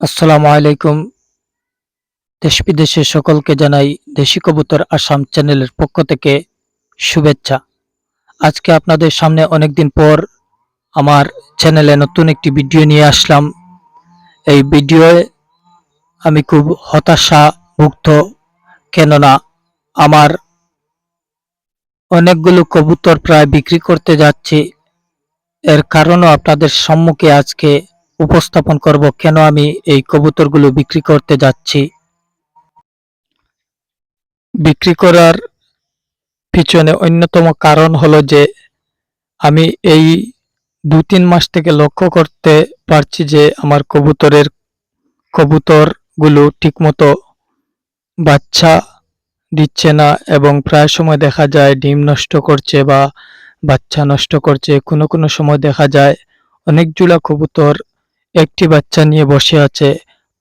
আসসালামু আলাইকুম। দেশ বিদেশের সকলকে জানাই দেশি কবুতর আসাম চ্যানেলের পক্ষ থেকে শুভেচ্ছা। আজকে আপনাদের সামনে অনেকদিন পর আমার চ্যানেলে নতুন একটি ভিডিও নিয়ে আসলাম। এই ভিডিওয়ে আমি খুব হতাশা মুক্ত কেননা আমার অনেকগুলো কবুতর প্রায় বিক্রি করতে যাচ্ছি। এর কারণও আপনাদের সম্মুখে আজকে উপস্থাপন করব, কেন আমি এই কবুতরগুলো বিক্রি করতে যাচ্ছি? বিক্রি করার পিছনে অন্যতম কারণ হলো যে, আমি এই দু তিন মাস থেকে লক্ষ্য করতে পারছি যে, আমার কবুতরের কবুতরগুলো ঠিকমতো বাচ্চা দিচ্ছে না এবং প্রায় সময় দেখা যায় ডিম নষ্ট করছে বা বাচ্চা নষ্ট করছে। কোনো কোনো সময় দেখা যায় অনেকগুলা কবুতর একটি বাচ্চা নিয়ে বসে আছে।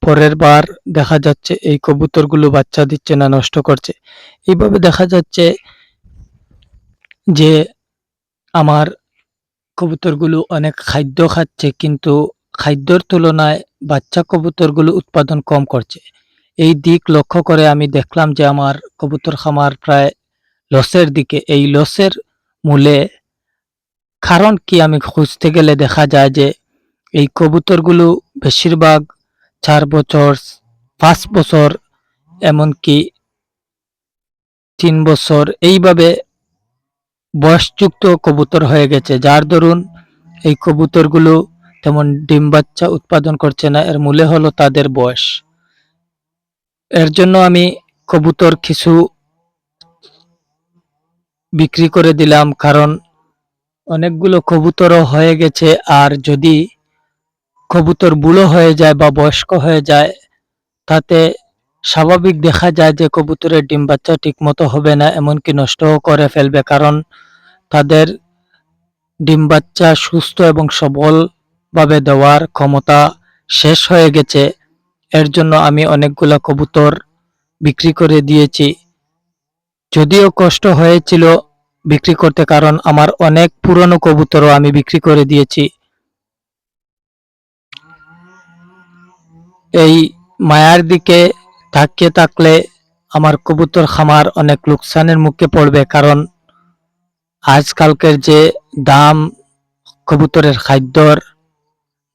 পরের বার দেখা যাচ্ছে এই কবুতরগুলো বাচ্চা দিচ্ছে না, নষ্ট করছে। এইভাবে দেখা যাচ্ছে যে আমার কবুতরগুলো অনেক খাদ্য খাচ্ছে, কিন্তু খাদ্যর তুলনায় বাচ্চা কবুতরগুলো উৎপাদন কম করছে। এই দিক লক্ষ্য করে আমি দেখলাম যে আমার কবুতর খামার প্রায় লসের দিকে। এই লসের মূলে কারণ কি আমি খুঁজতে গেলে দেখা যায় যে এই কবুতরগুলো বেশিরভাগ চার বছর, পাঁচ বছর, এমনকি তিন বছর এইভাবে বয়সযুক্ত কবুতর হয়ে গেছে। যার দরুন এই কবুতরগুলো তেমন ডিম বাচ্চা উৎপাদন করছে না, এর মূলে হলো তাদের বয়স। এর জন্য আমি কবুতর কিছু বিক্রি করে দিলাম, কারণ অনেকগুলো কবুতরও হয়ে গেছে। আর যদি কবুতর বুড়ো হয়ে যায় বা বয়স্ক হয়ে যায়, তাতে স্বাভাবিক দেখা যায় যে কবুতরের ডিম বাচ্চা ঠিকমতো হবে না, এমনকি নষ্টও করে ফেলবে। কারণ তাদের ডিম বাচ্চা সুস্থ এবং সবলভাবে দেওয়ার ক্ষমতা শেষ হয়ে গেছে। এর জন্য আমি অনেকগুলা কবুতর বিক্রি করে দিয়েছি। যদিও কষ্ট হয়েছিল বিক্রি করতে, কারণ আমার অনেক পুরনো কবুতরও আমি বিক্রি করে দিয়েছি। এই মায়ার দিকে তাকিয়ে থাকলে আমার কবুতর খামার অনেক লোকসানের মুখে পড়বে, কারণ আজকালকের যে দাম কবুতরের খাদ্যর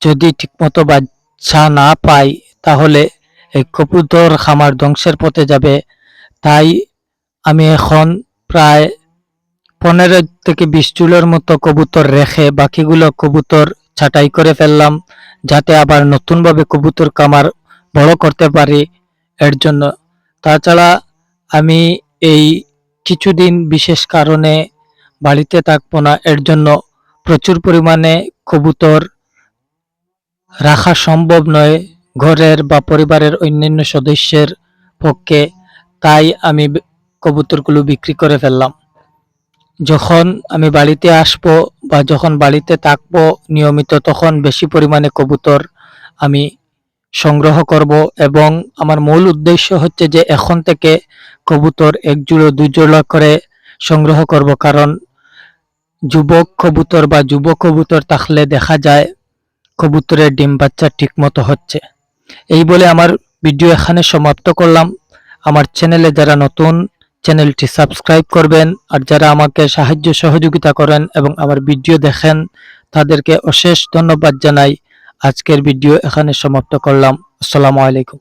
যদি ঠিকমতো বাচ্চা না পাই, তাহলে এই কবুতর খামার ধ্বংসের পথে যাবে। তাই আমি এখন প্রায় পনেরো থেকে বিশ চুলের মতো কবুতর রেখে বাকিগুলো কবুতর ছাঁটাই করে ফেললাম, যাতে আবার নতুনভাবে কবুতর কামার বড় করতে পারি এর জন্য। তাছাড়া আমি এই কিছুদিন বিশেষ কারণে বাড়িতে থাকব না, এর জন্য প্রচুর পরিমাণে কবুতর রাখা সম্ভব নয় ঘরের বা পরিবারের অন্যান্য সদস্যের পক্ষে, তাই আমি কবুতরগুলো বিক্রি করে ফেললাম। যখন আমি বাড়িতে আসব বা যখন বাড়িতে থাকব নিয়মিত, তখন বেশি পরিমাণে কবুতর আমি সংগ্রহ করব এবং আমার মূল উদ্দেশ্য হচ্ছে যে এখন থেকে কবুতর এক জোড়ো জোড়া করে সংগ্রহ করব। কারণ যুবক কবুতর বা যুব কবুতর থাকলে দেখা যায় কবুতরের ডিম বাচ্চা ঠিকমতো হচ্ছে। এই বলে আমার ভিডিও এখানে সমাপ্ত করলাম। আমার চ্যানেলে যারা নতুন চ্যানেলটি সাবস্ক্রাইব করবেন আর যারা আমাকে সাহায্য সহযোগিতা করেন এবং আমার ভিডিও দেখেন, তাদেরকে অশেষ ধন্যবাদ জানাই। আজকের ভিডিও এখানে সমাপ্ত করলাম। আসসালামু আলাইকুম।